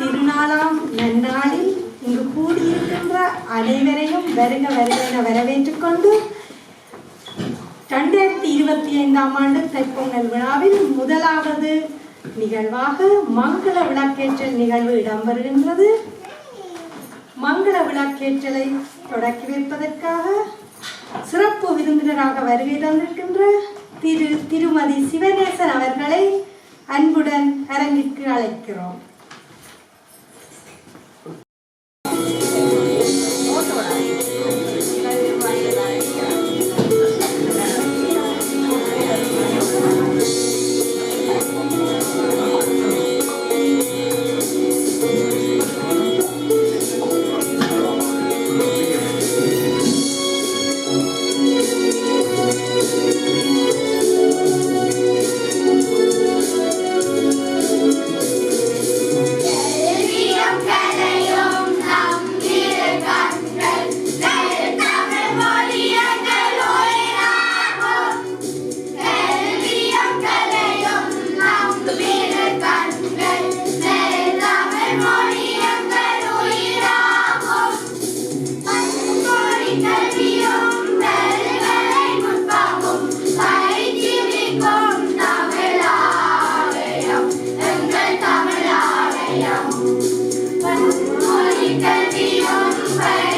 திருநாளாம் நன்னாளில் இங்கு கூடியிருக்கின்ற அனைவரையும் வருக வருக என வரவேற்றுக் கொண்டு ரெண்டாயிரத்தி இருபத்தி ஐந்தாம் ஆண்டு தைப்பொங்கல் விழாவில் முதலாவது நிகழ்வாக மங்கள விளக்கேற்றல் நிகழ்வு இடம்பெறுகின்றது. மங்கள விளக்கேற்றலை தொடக்கி வைப்பதற்காக சிறப்பு விருந்தினராக வருகை தந்திருக்கின்ற திரு திருமதி சிவநேசன் அவர்களை அன்புடன் அரங்கிற்கு அழைக்கிறோம். Kita to rumah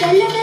달려가